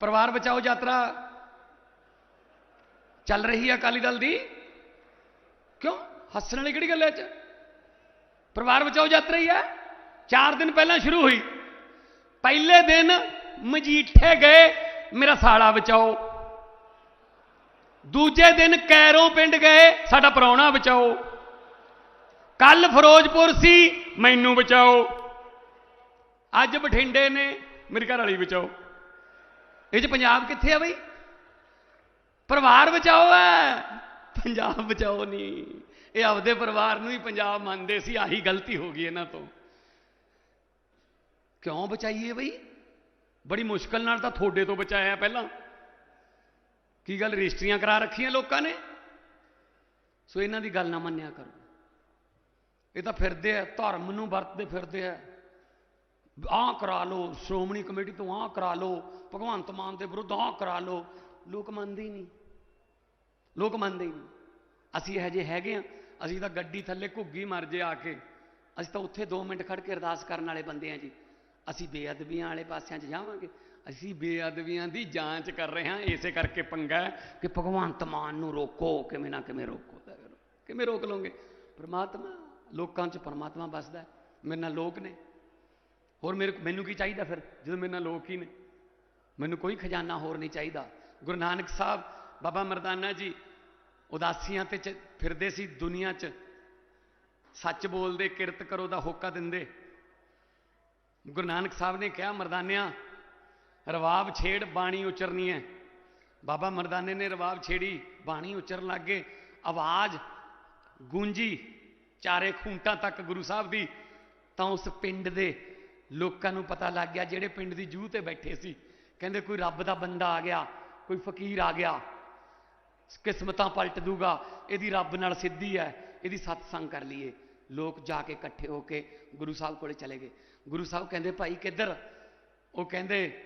ਪਰਿਵਾਰ ਬਚਾਓ ਯਾਤਰਾ ਚੱਲ ਰਹੀ ਹੈ ਅਕਾਲੀ ਦਲ ਦੀ? ਕਿਉਂ? ਹੱਸਣ ਵਾਲੀ ਕਿਹੜੀ ਗੱਲ ਹੈ ਚ? ਪਰਿਵਾਰ ਬਚਾਓ ਯਾਤਰਾ ਹੀ ਹੈ। 4 ਦਿਨ ਪਹਿਲਾਂ ਸ਼ੁਰੂ ਹੋਈ। ਪਹਿਲੇ ਦਿਨ ਮਜੀਠੇ ਗਏ, ਮੇਰਾ ਸਾਲਾ ਬਚਾਓ। ਦੂਜੇ ਦਿਨ ਕੈਰੋਂ ਪਿੰਡ ਗਏ, ਸਾਡਾ ਪ੍ਰਾਹੁਣਾ ਬਚਾਓ। ਕੱਲ ਫਿਰੋਜ਼ਪੁਰ ਸੀ, ਮੈਨੂੰ ਬਚਾਓ। ਅੱਜ ਬਠਿੰਡੇ ਨੇ ਮੇਰੇ ਘਰ ਵਾਲੀ ਬਚਾਓ। ਇਹ ਚ ਪੰਜਾਬ ਕਿੱਥੇ ਆ ਬਈ? ਪਰਿਵਾਰ ਬਚਾਓ ਹੈ ਪੰਜਾਬ ਬਚਾਓ ਨਹੀਂ ਇਹ ਆਪਦੇ ਪਰਿਵਾਰ ਨੂੰ ਹੀ ਪੰਜਾਬ ਮੰਨਦੇ ਸੀ, ਆਹੀ ਗਲਤੀ ਹੋ ਗਈ ਇਹਨਾਂ ਤੋਂ। ਕਿਉਂ ਬਚਾਈਏ ਬਈ? ਬੜੀ ਮੁਸ਼ਕਲ ਨਾਲ ਤਾਂ ਤੁਹਾਡੇ ਤੋਂ ਬਚਾਇਆ ਪਹਿਲਾਂ। ਕੀ ਗੱਲ ਰਜਿਸਟਰੀਆਂ ਕਰਾ ਰੱਖੀਆਂ ਲੋਕਾਂ ਨੇ? ਸੋ ਇਹਨਾਂ ਦੀ ਗੱਲ ਨਾ ਮੰਨਿਆ ਕਰੋ। ਇਹ ਤਾਂ ਫਿਰਦੇ ਆ, ਧਰਮ ਨੂੰ ਵਰਤਦੇ ਫਿਰਦੇ ਆ। ਆਹ ਕਰਾ ਲਓ, ਸ਼੍ਰੋਮਣੀ ਕਮੇਟੀ ਤੋਂ ਆਹ ਕਰਾ ਲਓ, ਭਗਵੰਤ ਮਾਨ ਦੇ ਵਿਰੁੱਧ ਆਹ ਕਰਾ ਲਓ। ਲੋਕ ਮੰਨਦੇ ਹੀ ਨਹੀਂ। ਲੋਕ ਮੰਨਦੇ ਹੀ ਨਹੀਂ। ਅਸੀਂ ਇਹ ਜੇ ਹੈਗੇ ਆ ਅਸੀਂ ਤਾਂ ਗੱਡੀ ਥੱਲੇ ਘੁੱਗੀ ਮਰ ਜੇ ਆ ਕੇ। ਅਸੀਂ ਤਾਂ ਉੱਥੇ 2 ਮਿੰਟ ਖੜ ਕੇ ਅਰਦਾਸ ਕਰਨ ਵਾਲੇ ਬੰਦੇ ਆ ਜੀ। ਅਸੀਂ ਬੇਅਦਬੀਆਂ ਵਾਲੇ ਪਾਸਿਆਂ 'ਚ ਜਾਵਾਂਗੇ। ਅਸੀਂ ਬੇਅਦਬੀਆਂ ਦੀ ਜਾਂਚ ਕਰ ਰਹੇ ਹਾਂ। ਇਸੇ ਕਰਕੇ ਪੰਗਾ ਕਿ ਭਗਵੰਤ ਮਾਨ ਨੂੰ ਰੋਕੋ, ਕਿਵੇਂ ਨਾ ਕਿਵੇਂ ਰੋਕੋ। ਕਰੋ ਕਿਵੇਂ ਰੋਕ ਲਓਗੇ? ਪ੍ਰਮਾਤਮਾ, ਲੋਕਾਂ 'ਚ ਪਰਮਾਤਮਾ ਵੱਸਦਾ ਮੇਰੇ ਨਾਲ ਲੋਕ ਨੇ। ਹੋਰ ਮੇਰੇ ਮੈਨੂੰ ਕੀ ਚਾਹੀਦਾ ਫਿਰ? ਜਦੋਂ ਮੇਰੇ ਨਾਲ ਲੋਕ ਹੀ ਨੇ। ਮੈਨੂੰ ਕੋਈ ਖਜ਼ਾਨਾ ਹੋਰ ਨਹੀਂ ਚਾਹੀਦਾ। ਗੁਰੂ ਨਾਨਕ ਸਾਹਿਬ, ਬਾਬਾ ਮਰਦਾਨਾ ਜੀ ਉਦਾਸੀਆਂ ਤੇ ਚ- ਫਿਰਦੇ ਸੀ ਦੁਨੀਆ 'ਚ। ਸੱਚ ਬੋਲਦੇ, ਕਿਰਤ ਕਰੋ ਦਾ ਹੋਕਾ ਦਿੰਦੇ। ਗੁਰੂ ਨਾਨਕ ਸਾਹਿਬ ਨੇ ਕਿਹਾ, ਮਰਦਾਨਿਆਂ, ਰਵਾਬ ਛੇੜ, ਬਾਣੀ ਉਚਰਨੀ ਹੈ ਬਾਬਾ ਮਰਦਾਨੇ ਨੇ ਰਵਾਬ ਛੇੜੀ, ਬਾਣੀ ਉਚਰਨ ਲੱਗੇ ਆਵਾਜ਼ ਗੂੰਜੀ, ਚਾਰੇ ਖੂੰਟਾਂ ਤੱਕ ਗੁਰੂ ਸਾਹਿਬ ਦੀ, ਤਾਂ ਉਸ ਪਿੰਡ ਦੇ ਲੋਕਾਂ ਨੂੰ ਪਤਾ ਲੱਗ ਗਿਆ ਜਿਹੜੇ ਪਿੰਡ ਦੀ ਜੂਹ ਤੇ ਬੈਠੇ ਸੀ। ਕਹਿੰਦੇ ਕੋਈ ਰੱਬ ਦਾ ਬੰਦਾ ਆ ਗਿਆ, ਕੋਈ ਫਕੀਰ ਆ ਗਿਆ, ਕਿਸਮਤਾਂ ਪਲਟ ਦੂਗਾ, ਇਹਦੀ ਰੱਬ ਨਾਲ ਸਿੱਧੀ ਹੈ, ਇਹਦੀ ਸਤਸੰਗ ਕਰ ਲਈਏ। ਲੋਕ ਜਾ ਕੇ ਇਕੱਠੇ ਹੋ ਕੇ ਗੁਰੂ ਸਾਹਿਬ ਕੋਲੇ ਚਲੇ ਗਏ। ਗੁਰੂ ਸਾਹਿਬ ਕਹਿੰਦੇ, ਭਾਈ, ਕਿੱਧਰ? ਉਹ ਕਹਿੰਦੇ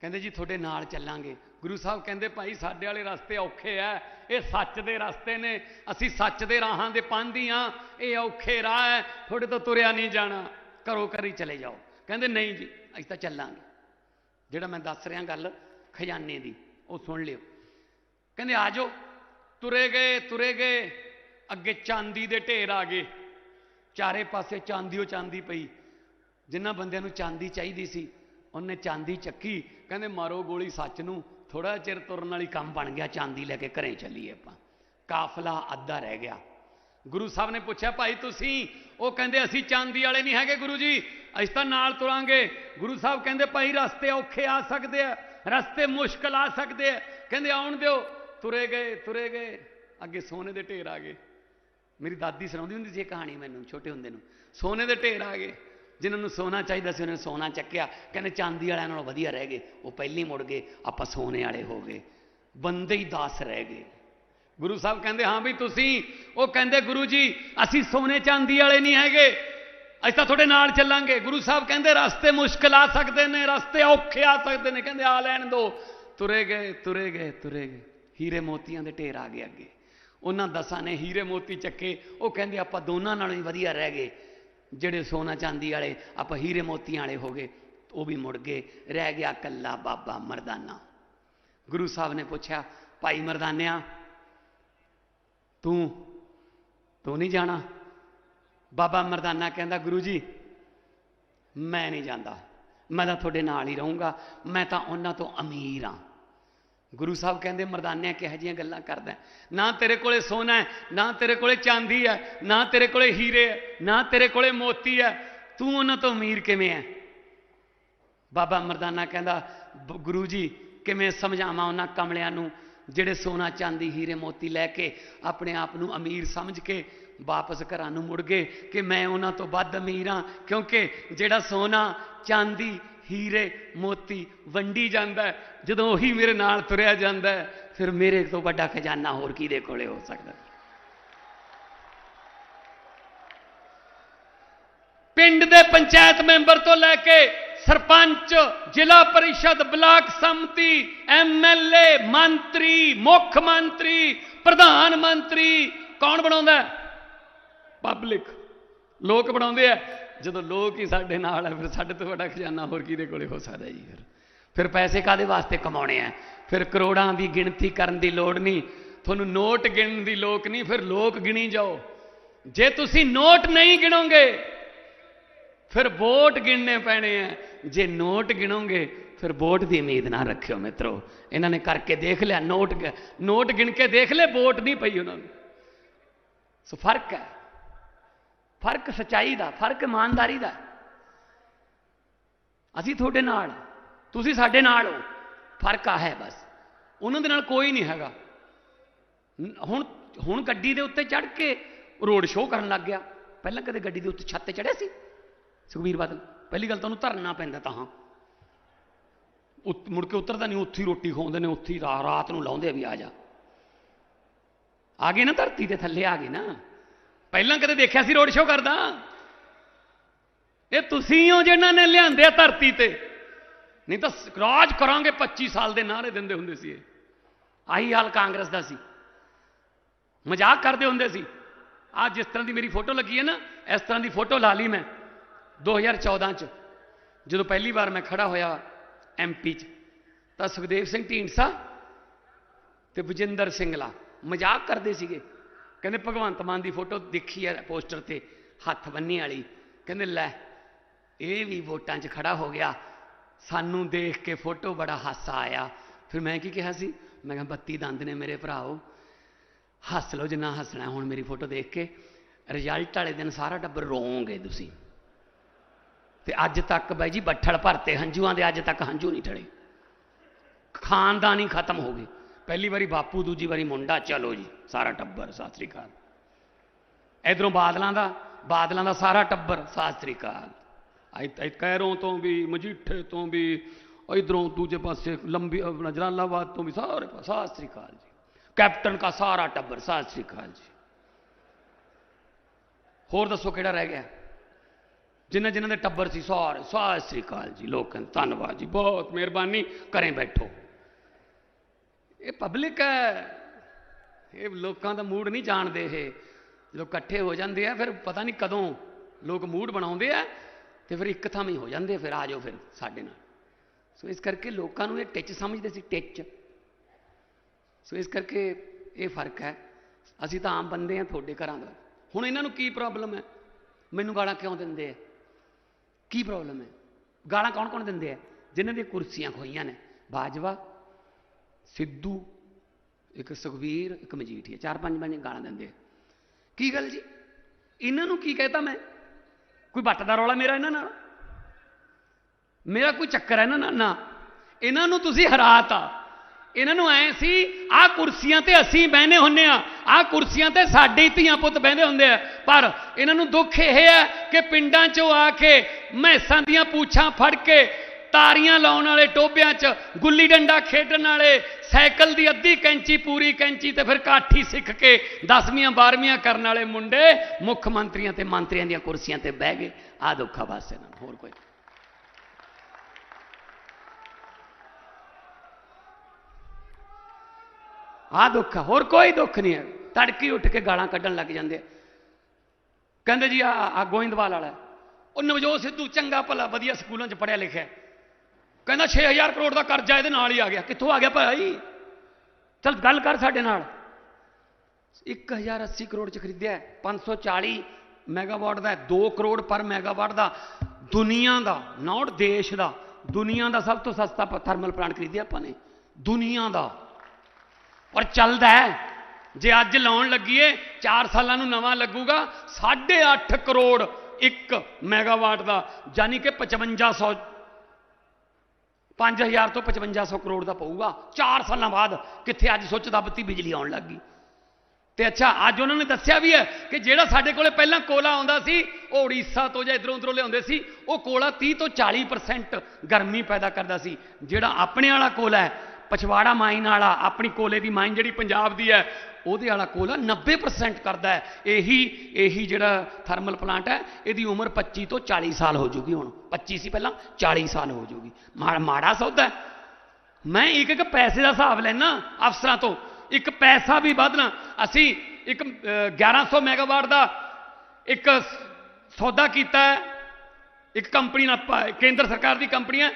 ਕਹਿੰਦੇ, ਜੀ, ਤੁਹਾਡੇ ਨਾਲ ਚੱਲਾਂਗੇ। ਗੁਰੂ ਸਾਹਿਬ ਕਹਿੰਦੇ, ਭਾਈ, ਸਾਡੇ ਵਾਲੇ ਰਸਤੇ ਔਖੇ ਆ ਇਹ ਸੱਚ ਦੇ ਰਸਤੇ ਨੇ। ਅਸੀਂ ਸੱਚ ਦੇ ਰਾਹਾਂ ਦੇ ਪਾਂਦੀ ਆ। ਇਹ ਔਖੇ ਰਾਹ ਹੈ ਤੁਹਾਡੇ ਤੋਂ ਤੁਰਿਆ ਨਹੀਂ ਜਾਣਾ। ਘਰੋਂ ਘਰੀ ਚਲੇ ਜਾਓ। ਕਹਿੰਦੇ, ਨਹੀਂ ਜੀ, ਅਸੀਂ ਤਾਂ ਚੱਲਾਂਗੇ। ਜਿਹੜਾ ਮੈਂ ਦੱਸ ਰਿਹਾ ਗੱਲ ਖਜ਼ਾਨੇ ਦੀ, ਉਹ ਸੁਣ ਲਿਓ। ਕਹਿੰਦੇ, ਆ ਜਾਓ। ਤੁਰੇ ਗਏ ਤੁਰੇ ਗਏ। ਅੱਗੇ ਚਾਂਦੀ ਦੇ ਢੇਰ ਆ ਗਏ। ਚਾਰੇ ਪਾਸੇ ਚਾਂਦੀਓ ਚਾਂਦੀ ਪਈ। ਜਿਨ੍ਹਾਂ ਬੰਦਿਆਂ ਨੂੰ ਚਾਂਦੀ ਚਾਹੀਦੀ ਸੀ, ਉਹਨੇ ਚਾਂਦੀ ਚੱਕੀ। ਕਹਿੰਦੇ, ਮਾਰੋ ਗੋਲੀ ਸੱਚ ਨੂੰ ਥੋੜਾ ਚਿਰ ਤੁਰਨ ਵਾਲੀ ਕੰਮ ਬਣ ਗਿਆ, ਚਾਂਦੀ ਲੈ ਕੇ ਘਰੇ ਚੱਲੀਏ ਆਪਾਂ। ਕਾਫਲਾ ਅੱਧਾ ਰਹਿ ਗਿਆ। ਗੁਰੂ ਸਾਹਿਬ ਨੇ ਪੁੱਛਿਆ, ਭਾਈ ਤੁਸੀਂ? ਉਹ ਕਹਿੰਦੇ, ਅਸੀਂ ਚਾਂਦੀ ਵਾਲੇ ਨਹੀਂ ਹੈਗੇ ਗੁਰੂ ਜੀ। ਅਸੀਂ ਤਾਂ ਨਾਲ ਤੁਰਾਂਗੇ। ਗੁਰੂ ਸਾਹਿਬ ਕਹਿੰਦੇ, ਭਾਈ ਰਸਤੇ ਔਖੇ ਆ ਸਕਦੇ ਆ, ਰਸਤੇ ਮੁਸ਼ਕਲ ਆ ਸਕਦੇ ਆ। ਕਹਿੰਦੇ, ਆਉਣ ਦਿਓ। ਤੁਰੇ ਗਏ ਤੁਰੇ ਗਏ। ਅੱਗੇ ਸੋਨੇ ਦੇ ਢੇਰ ਆ ਗਏ। ਮੇਰੀ ਦਾਦੀ ਸੁਣਾਉਂਦੀ ਹੁੰਦੀ ਸੀ ਇਹ ਕਹਾਣੀ ਮੈਨੂੰ, ਛੋਟੇ ਹੁੰਦੇ ਨੂੰ। ਸੋਨੇ ਦੇ ਢੇਰ ਆ ਗਏ। ਜਿਨ੍ਹਾਂ ਨੂੰ ਸੋਨਾ ਚਾਹੀਦਾ ਸੀ, ਉਹਨਾਂ ਨੇ ਸੋਨਾ ਚੱਕਿਆ। ਕਹਿੰਦੇ, ਚਾਂਦੀ ਵਾਲਿਆਂ ਨਾਲੋਂ ਵਧੀਆ ਰਹਿ ਗਏ। ਉਹ ਪਹਿਲੀ ਮੁੜ ਗਏ। ਆਪਾਂ ਸੋਨੇ ਵਾਲੇ ਹੋ ਗਏ। ਬੰਦੇ ਹੀ ਦਾਸ ਰਹਿ ਗਏ। ਗੁਰੂ ਸਾਹਿਬ ਕਹਿੰਦੇ, ਹਾਂ ਵੀ ਤੁਸੀਂ। ਉਹ ਕਹਿੰਦੇ, ਗੁਰੂ ਜੀ, ਅਸੀਂ ਸੋਨੇ ਚਾਂਦੀ ਵਾਲੇ ਨਹੀਂ ਹੈਗੇ। ਅਸੀਂ ਤਾਂ ਤੁਹਾਡੇ ਨਾਲ ਚੱਲਾਂਗੇ। ਗੁਰੂ ਸਾਹਿਬ ਕਹਿੰਦੇ, ਰਸਤੇ ਮੁਸ਼ਕਲ ਆ ਸਕਦੇ ਨੇ, ਰਸਤੇ ਔਖੇ ਆ ਸਕਦੇ ਨੇ। ਕਹਿੰਦੇ, ਆ ਲੈਣ ਦੋ। ਤੁਰੇ ਗਏ ਤੁਰੇ ਗਏ ਤੁਰੇ ਗਏ। ਹੀਰੇ ਮੋਤੀਆਂ ਦੇ ਢੇਰ ਆ ਗਏ ਅੱਗੇ। ਉਹਨਾਂ ਦਸਾਂ ਨੇ ਹੀਰੇ ਮੋਤੀ ਚੱਕੇ। ਉਹ ਕਹਿੰਦੇ, ਆਪਾਂ ਦੋਨਾਂ ਨਾਲੋਂ ਹੀ ਵਧੀਆ ਰਹਿ ਗਏ। ਜਿਹੜੇ ਸੋਨਾ ਚਾਂਦੀ ਵਾਲੇ, ਆਪਾਂ ਹੀਰੇ ਮੋਤੀਆਂ ਵਾਲੇ ਹੋ ਗਏ, ਉਹ ਵੀ ਮੁੜ ਗਏ। ਰਹਿ ਗਿਆ ਕੱਲਾ ਬਾਬਾ ਮਰਦਾਨਾ। ਗੁਰੂ ਸਾਹਿਬ ਨੇ ਪੁੱਛਿਆ, ਭਾਈ ਮਰਦਾਨਿਆ ਤੂੰ ਤੂੰ ਨਹੀਂ ਜਾਣਾ। ਬਾਬਾ ਮਰਦਾਨਾ ਕਹਿੰਦਾ, ਗੁਰੂ ਜੀ, ਮੈਂ ਨਹੀਂ ਜਾਂਦਾ। ਮੈਂ ਤਾਂ ਤੁਹਾਡੇ ਨਾਲ ਹੀ ਰਹੂੰਗਾ। ਮੈਂ ਤਾਂ ਉਹਨਾਂ ਤੋਂ ਅਮੀਰ ਹਾਂ। ਗੁਰੂ ਸਾਹਿਬ ਕਹਿੰਦੇ, ਮਰਦਾਨਿਆਂ ਕਿਹੋ ਜਿਹੀਆਂ ਗੱਲਾਂ ਕਰਦਾ ਨਾ ਤੇਰੇ ਕੋਲੇ ਸੋਨਾ ਹੈ, ਨਾ ਤੇਰੇ ਕੋਲੇ ਚਾਂਦੀ ਹੈ, ਨਾ ਤੇਰੇ ਕੋਲੇ ਹੀਰੇ ਹੈ, ਨਾ ਤੇਰੇ ਕੋਲੇ ਮੋਤੀ ਹੈ। ਤੂੰ ਉਹਨਾਂ ਤੋਂ ਅਮੀਰ ਕਿਵੇਂ ਹੈ? ਬਾਬਾ ਮਰਦਾਨਾ ਕਹਿੰਦਾ ਗੁਰੂ ਜੀ, ਕਿਵੇਂ ਸਮਝਾਵਾਂ ਉਹਨਾਂ ਕਮਲਿਆਂ ਨੂੰ? ਜਿਹੜੇ ਸੋਨਾ ਚਾਂਦੀ, ਹੀਰੇ ਮੋਤੀ ਲੈ ਕੇ ਆਪਣੇ ਆਪ ਨੂੰ ਅਮੀਰ ਸਮਝ ਕੇ ਵਾਪਸ ਘਰਾਂ ਨੂੰ ਮੁੜ ਗਏ ਕਿ ਮੈਂ ਉਹਨਾਂ ਤੋਂ ਵੱਧ ਅਮੀਰ ਹਾਂ, ਕਿਉਂਕਿ ਜਿਹੜਾ ਸੋਨਾ, ਚਾਂਦੀ, ਹੀਰੇ, ਮੋਤੀ ਵੰਡੀ ਜਾਂਦਾ ਜਦੋਂ ਉਹੀ ਮੇਰੇ ਨਾਲ ਤੁਰਿਆ ਜਾਂਦਾ ਫਿਰ ਮੇਰੇ ਤੋਂ ਵੱਡਾ ਖਜ਼ਾਨਾ ਹੋਰ ਕਿਹਦੇ ਕੋਲੇ ਹੋ ਸਕਦਾ? ਪਿੰਡ ਦੇ ਪੰਚਾਇਤ ਮੈਂਬਰ ਤੋਂ ਲੈ ਕੇ ਸਰਪੰਚ, ਜ਼ਿਲ੍ਹਾ ਪਰਿਸ਼ਦ ਬਲਾਕ ਸੰਮਤੀ ਐਮਐਲਏ ਮੰਤਰੀ, ਮੁੱਖ ਮੰਤਰੀ, ਪ੍ਰਧਾਨ ਮੰਤਰੀ। ਕੌਣ ਬਣਾਉਂਦਾ? ਪਬਲਿਕ। ਲੋਕ ਬਣਾਉਂਦੇ ਆ। ਜਦੋਂ ਲੋਕ ਹੀ ਸਾਡੇ ਨਾਲ ਹੈ ਫਿਰ ਸਾਡੇ ਤੋਂ ਵੱਡਾ ਖਜ਼ਾਨਾ ਹੋਰ ਕਿਹਦੇ ਕੋਲੇ ਹੋ ਸਕਦਾ ਜੀ ਫਿਰ? ਫਿਰ ਪੈਸੇ ਕਾਦੇ ਵਾਸਤੇ ਕਮਾਉਣੇ ਆ? ਫਿਰ ਕਰੋੜਾਂ ਦੀ ਗਿਣਤੀ ਕਰਨ ਦੀ ਲੋੜ ਨਹੀਂ। ਤੁਹਾਨੂੰ ਨੋਟ ਗਿਣਨ ਦੀ ਲੋਕ ਨਹੀਂ, ਫਿਰ ਲੋਕ ਗਿਣੀ ਜਾਓ। ਜੇ ਤੁਸੀਂ ਨੋਟ ਨਹੀਂ ਗਿਣੋਗੇ, ਫਿਰ ਵੋਟ ਗਿਣਨੇ ਪੈਣੇ ਆ। ਜੇ ਨੋਟ ਗਿਣੋਗੇ, ਫਿਰ ਵੋਟ ਦੀ ਉਮੀਦ ਨਾ ਰੱਖਿਓ ਮਿੱਤਰੋ। ਇਹਨਾਂ ਨੇ ਕਰਕੇ ਦੇਖ ਲਿਆ, ਨੋਟ ਨੋਟ ਗਿਣ ਕੇ ਦੇਖ ਲੈ ਵੋਟ ਨਹੀਂ ਪਈ ਉਹਨਾਂ ਨੂੰ। ਸੋ ਫ਼ਰਕ ਹੈ। ਫ਼ਰਕ ਸਚਾਈ ਦਾ, ਫ਼ਰਕ ਇਮਾਨਦਾਰੀ ਦਾ। ਅਸੀਂ ਤੁਹਾਡੇ ਨਾਲ ਤੁਸੀਂ ਸਾਡੇ ਨਾਲ ਹੋ। ਫ਼ਰਕ ਆ ਹੈ ਬਸ। ਉਹਨਾਂ ਦੇ ਨਾਲ ਕੋਈ ਨਹੀਂ ਹੈਗਾ। ਹੁਣ ਹੁਣ ਗੱਡੀ ਦੇ ਉੱਤੇ ਚੜ ਕੇ ਰੋਡ ਸ਼ੋਅ ਕਰਨ ਲੱਗ ਗਿਆ। ਪਹਿਲਾਂ ਕਦੇ ਗੱਡੀ ਦੇ ਉੱਤੇ ਛੱਤ ਤੇ ਚੜਿਆ ਸੀ? ਸੁਖਬੀਰ ਬਾਦਲ? ਪਹਿਲੀ ਗੱਲ ਤੁਹਾਨੂੰ ਧਰਨਾ ਪੈਂਦਾ ਤਾਂ ਹਾਂ। ਉੱਤ- ਮੁੜ ਕੇ ਉਤਰਦਾ ਨਹੀਂ, ਉੱਥੇ ਹੀ ਰੋਟੀ ਖਾਉਂਦੇ ਨੇ, ਉੱਥੇ ਹੀ ਰਾਤ ਨੂੰ ਲਾਉਂਦੇ ਵੀ ਆ ਜਾ। ਆ ਗਏ ਨਾ ਧਰਤੀ ਦੇ ਥੱਲੇ, ਆ ਗਏ ਨਾ। ਪਹਿਲਾਂ ਕਦੇ ਦੇਖਿਆ ਸੀ ਰੋਡ ਸ਼ੋਅ ਕਰਦਾ? ਇਹ ਤੁਸੀਂ ਹੋ ਜਿਨ੍ਹਾਂ ਨੇ ਲਿਆਂਦੇ ਧਰਤੀ ਤੇ। ਨਹੀਂ ਤਾਂ ਸ- ਰਾਜ ਕਰਾਂਗੇ 25 ਸਾਲ ਦੇ ਨਾਰੇ ਦਿੰਦੇ ਹੁੰਦੇ ਸੀ ਇਹ। ਆਹੀ ਹਾਲ ਕਾਂਗਰਸ ਦਾ ਸੀ। ਮਜ਼ਾਕ ਕਰਦੇ ਹੁੰਦੇ ਸੀ। ਆ ਜਿਸ ਤਰ੍ਹਾਂ ਦੀ ਮੇਰੀ ਫੋਟੋ ਲੱਗੀ ਹੈ ਨਾ, ਇਸ ਤਰ੍ਹਾਂ ਦੀ ਫੋਟੋ ਲਾ ਲਈ ਮੈਂ। 2014 ਚ ਜਦੋਂ ਪਹਿਲੀ ਵਾਰ ਮੈਂ ਖੜਾ ਹੋਇਆ ਐਮਪੀ ਚ, ਤਾਂ ਸੁਖਦੇਵ ਸਿੰਘ ਢੀਂਡਸਾ ਤੇ ਵਿਜੇਂਦਰ ਸਿੰਘਲਾ ਮਜ਼ਾਕ ਕਰਦੇ ਸੀਗੇ। ਕਹਿੰਦੇ, ਭਗਵੰਤ ਮਾਨ ਦੀ ਫੋਟੋ ਦੇਖੀ ਹੈ ਪੋਸਟਰ ਤੇ, ਹੱਥ ਬੰਨੀ ਵਾਲੀ। ਕਹਿੰਦੇ, ਲੈ, ਇਹ ਵੀ ਵੋਟਾਂ 'ਚ ਖੜਾ ਹੋ ਗਿਆ। ਸਾਨੂੰ ਦੇਖ ਕੇ ਫੋਟੋ ਬੜਾ ਹਾਸਾ ਆਇਆ। ਫਿਰ ਮੈਂ ਕੀ ਕਿਹਾ ਸੀ? ਮੈਂ ਕਿਹਾ, ਬੱਤੀ ਦੰਦ ਨੇ ਮੇਰੇ ਭਰਾਓ। ਹੱਸ ਲਓ ਜਿੰਨਾ ਹੱਸਣਾ ਹੁਣ ਮੇਰੀ ਫੋਟੋ ਦੇਖ ਕੇ। ਰਿਜ਼ਲਟ ਵਾਲੇ ਦਿਨ ਸਾਰਾ ਟੱਬਰ ਰੋਵੋਗੇ ਤੁਸੀਂ। ਤੇ ਅੱਜ ਤੱਕ ਬਾਈ ਜੀ ਬੱਠਲ ਭਰਤੇ ਹੰਝੂਆਂ ਦੇ ਅੱਜ ਤੱਕ ਹੰਝੂ ਨਹੀਂ ਠੜੇ। ਖਾਨਦਾਨ ਹੀ ਖਤਮ ਹੋ ਗਏ। ਪਹਿਲੀ ਵਾਰੀ ਬਾਪੂ, ਦੂਜੀ ਵਾਰੀ ਮੁੰਡਾ, ਚਲੋ ਜੀ, ਸਾਰਾ ਟੱਬਰ, ਸਤਿ ਸ੍ਰੀ ਅਕਾਲ। ਇਧਰੋਂ ਬਾਦਲਾਂ ਦਾ ਬਾਦਲਾਂ ਦਾ ਸਾਰਾ ਟੱਬਰ, ਸਤਿ ਸ੍ਰੀ ਅਕਾਲ। ਅਈ ਕੈਰੋਂ ਤੋਂ ਵੀ, ਮਜੀਠੇ ਤੋਂ ਵੀ, ਇਧਰੋਂ ਦੂਜੇ ਪਾਸੇ ਲੰਬੀ, ਆਪਣਾ ਜਲਾਲਾਬਾਦ ਤੋਂ ਵੀ ਸਾਰੇ ਸਤਿ ਸ੍ਰੀ ਅਕਾਲ ਜੀ। ਕੈਪਟਨ ਦਾ ਸਾਰਾ ਟੱਬਰ, ਸਤਿ ਸ੍ਰੀ ਅਕਾਲ ਜੀ। ਹੋਰ ਦੱਸੋ ਕਿਹੜਾ ਰਹਿ ਗਿਆ? ਜਿਨ੍ਹਾਂ ਜਿਨ੍ਹਾਂ ਦੇ ਟੱਬਰ ਸੀ ਸਾਰੇ, ਸਤਿ ਸ੍ਰੀ ਅਕਾਲ ਜੀ, ਲੋਕਾਂ ਧੰਨਵਾਦ ਜੀ, ਬਹੁਤ ਮਿਹਰਬਾਨੀ, ਘਰੇ ਬੈਠੋ। ਇਹ ਪਬਲਿਕ ਹੈ। ਇਹ ਲੋਕਾਂ ਦਾ ਮੂਡ ਨਹੀਂ ਜਾਣਦੇ ਇਹ। ਜਦੋਂ ਇਕੱਠੇ ਹੋ ਜਾਂਦੇ ਆ, ਫਿਰ ਪਤਾ ਨਹੀਂ ਕਦੋਂ ਲੋਕ ਮੂਡ ਬਣਾਉਂਦੇ ਆ, ਤੇ ਫਿਰ ਇੱਕ ਥਾਂ ਹੀ ਹੋ ਜਾਂਦੇ ਫਿਰ ਆ ਜਾਓ ਫਿਰ ਸਾਡੇ ਨਾਲ। ਸੋ ਇਸ ਕਰਕੇ ਲੋਕਾਂ ਨੂੰ ਇਹ ਟਿੱਚ ਸਮਝਦੇ ਸੀ, ਟਿੱਚ। ਸੋ ਇਸ ਕਰਕੇ ਇਹ ਫ਼ਰਕ ਹੈ। ਅਸੀਂ ਤਾਂ ਆਮ ਬੰਦੇ ਆ ਤੁਹਾਡੇ ਘਰਾਂ ਦਾ। ਹੁਣ ਇਹਨਾਂ ਨੂੰ ਕੀ ਪ੍ਰੋਬਲਮ ਹੈ? ਮੈਨੂੰ ਗਾਲਾਂ ਕਿਉਂ ਦਿੰਦੇ ਆ? ਕੀ ਪ੍ਰੋਬਲਮ ਹੈ? ਗਾਲਾਂ ਕੌਣ ਕੌਣ ਦਿੰਦੇ ਆ? ਜਿਨ੍ਹਾਂ ਦੀਆਂ ਕੁਰਸੀਆਂ ਖੋਈਆਂ ਨੇ। ਬਾਜਵਾ, ਸਿੱਧੂ, ਇੱਕ ਸੁਖਵੀਰ, ਇੱਕ ਮਜੀਠੀਆ। ਚਾਰ ਪੰਜ ਪੰਜ ਗਾਲਾਂ ਦਿੰਦੇ ਆ। ਕੀ ਗੱਲ ਜੀ? ਇਹਨਾਂ ਨੂੰ ਕੀ ਕਹਿਤਾ ਮੈਂ? ਕੋਈ ਵੱਟ ਦਾ ਰੌਲਾ ਮੇਰਾ ਇਹਨਾਂ ਨਾਲ? ਮੇਰਾ ਕੋਈ ਚੱਕਰ ਹੈ ਇਹਨਾਂ ਨਾਲ? ਨਾ। ਇਹਨਾਂ ਨੂੰ ਤੁਸੀਂ ਹਰਾਤਾ। ਇਹਨਾਂ ਨੂੰ ਐ ਸੀ, ਆਹ ਕੁਰਸੀਆਂ ਤੇ ਅਸੀਂ ਬਹਿਨੇ ਹੁੰਨੇ ਆ ਆਹ ਕੁਰਸੀਆਂ ਤੇ ਸਾਡੇ ਧੀਆਂ ਪੁੱਤ ਬਹਿੰਦੇ ਹੁੰਦੇ ਆ। ਪਰ ਇਹਨਾਂ ਨੂੰ ਦੁੱਖ ਇਹ ਹੈ ਕਿ ਪਿੰਡਾਂ 'ਚੋਂ ਆ ਕੇ ਮੈਸਾਂ ਦੀਆਂ ਪੂਛਾਂ ਫੜ ਕੇ ਤਾਰੀਆਂ ਲਾਉਣ ਵਾਲੇ ਟੋਬਿਆਂ 'ਚ ਗੁੱਲੀ ਡੰਡਾ ਖੇਡਣ ਵਾਲੇ ਸਾਈਕਲ ਦੀ ਅੱਧੀ ਕੈਂਚੀ, ਪੂਰੀ ਕੈਂਚੀ ਤੇ ਫਿਰ ਕਾਠੀ ਸਿੱਖ ਕੇ 10ਵੀਆਂ 12ਵੀਆਂ ਕਰਨ ਵਾਲੇ ਮੁੰਡੇ ਮੁੱਖ ਮੰਤਰੀਆਂ ਤੇ ਮੰਤਰੀਆਂ ਦੀਆਂ ਕੁਰਸੀਆਂ ਤੇ ਬਹਿ ਗਏ। ਆ ਦੁੱਖਾ ਬਸ ਇਹਨਾਂ ਨੂੰ, ਹੋਰ ਕੋਈ ਆ ਦੁੱਖ ਆ, ਹੋਰ ਕੋਈ ਦੁੱਖ ਨਹੀਂ ਹੈ। ਤੜਕੀ ਉੱਠ ਕੇ ਗਾਲਾਂ ਕੱਢਣ ਲੱਗ ਜਾਂਦੇ ਕਹਿੰਦੇ ਜੀ ਆ ਆ ਗੋਇੰਦਵਾਲ ਵਾਲਾ ਉਹ ਨਵਜੋਤ ਸਿੱਧੂ ਚੰਗਾ ਭਲਾ ਵਧੀਆ ਸਕੂਲਾਂ 'ਚ ਪੜਿਆ ਲਿਖਿਆ ਹੈ। ਕਹਿੰਦਾ 6000 ਕਰੋੜ ਦਾ ਕਰਜ਼ਾ ਇਹਦੇ ਨਾਲ ਹੀ ਆ ਗਿਆ। ਕਿੱਥੋਂ ਆ ਗਿਆ ਭਾਈ? ਚਲ ਗੱਲ ਕਰ ਸਾਡੇ ਨਾਲ। 1080 ਕਰੋੜ 'ਚ ਖਰੀਦਿਆ ਹੈ, 540 ਮੈਗਾਵਾਟ ਦਾ 2 ਕਰੋੜ ਪਰ ਮੈਗਾਵਾਟ ਦਾ। ਦੁਨੀਆ ਦਾ ਨਾਟ ਦੇਸ਼ ਦਾ ਦੁਨੀਆ ਦਾ ਸਭ ਤੋਂ ਸਸਤਾ ਥਰਮਲ ਪਲਾਂਟ ਖਰੀਦਿਆ ਆਪਾਂ ਨੇ। ਦੁਨੀਆ ਦਾ। ਔਰ ਚੱਲਦਾ ਹੈ। ਜੇ ਅੱਜ ਲਾਉਣ ਲੱਗੀਏ 4 ਸਾਲਾਂ ਨੂੰ ਨਵਾਂ ਲੱਗੂਗਾ 8.5 ਕਰੋੜ 1 ਮੈਗਾਵਾਟ ਦਾ, ਯਾਨੀ ਕਿ 5500 5000 ਤੋਂ 5500 ਕਰੋੜ ਦਾ ਪਊਗਾ। 4 ਸਾਲਾਂ ਬਾਅਦ ਕਿੱਥੇ ਅੱਜ ਸੁੱਚ ਦੱਬਤੀ ਬਿਜਲੀ ਆਉਣ ਲੱਗੀ ਤੇ ਅੱਛਾ, ਅੱਜ ਉਹਨਾਂ ਨੇ ਦੱਸਿਆ ਵੀ ਹੈ ਕਿ ਜਿਹੜਾ ਸਾਡੇ ਕੋਲੇ ਪਹਿਲਾਂ ਕੋਲਾ ਆਉਂਦਾ ਸੀ, ਉਹ ਉੜੀਸਾ ਤੋਂ ਜਾਂ ਇਧਰੋਂ ਉਧਰੋਂ ਲਿਆਉਂਦੇ ਸੀ, ਉਹ ਕੋਲਾ 30 ਤੋਂ 40% ਗਰਮੀ ਪੈਦਾ ਕਰਦਾ ਸੀ। ਜਿਹੜਾ ਆਪਣੇ ਵਾਲਾ ਕੋਲਾ ਹੈ ਪਛਵਾੜਾ ਮਾਈਨ ਵਾਲਾ ਆਪਣੀ ਕੋਲੇ ਦੀ ਮਾਈਨ ਜਿਹੜੀ ਪੰਜਾਬ ਦੀ ਹੈ ਉਹਦੇ ਵਾਲਾ ਕੋਲਾ 90% ਕਰਦਾ ਹੈ। ਇਹੀ ਇਹੀ ਜਿਹੜਾ ਥਰਮਲ ਪਲਾਂਟ ਹੈ ਇਹਦੀ ਉਮਰ 25 ਤੋਂ 40 ਸਾਲ ਹੋ ਜੂਗੀ ਹੁਣ। 25 ਸੀ ਪਹਿਲਾਂ 40 ਸਾਲ ਹੋ ਜੂਗੀ। ਮਾ- ਮਾੜਾ ਸੌਦਾ ਮੈਂ ਇੱਕ ਇੱਕ ਪੈਸੇ ਦਾ ਹਿਸਾਬ ਲੈਣਾ ਅਫਸਰਾਂ ਤੋਂ। ਇੱਕ ਪੈਸਾ ਵੀ ਵਧਣਾ। ਅਸੀਂ ਇੱਕ ਅਹ, 1100 ਮੈਗਾਵਾਟ ਦਾ ਇੱਕ ਸੌਦਾ ਕੀਤਾ ਹੈ। ਇੱਕ ਕੰਪਨੀ ਨਾਲ ਕੇਂਦਰ ਸਰਕਾਰ ਦੀ ਕੰਪਨੀ ਹੈ।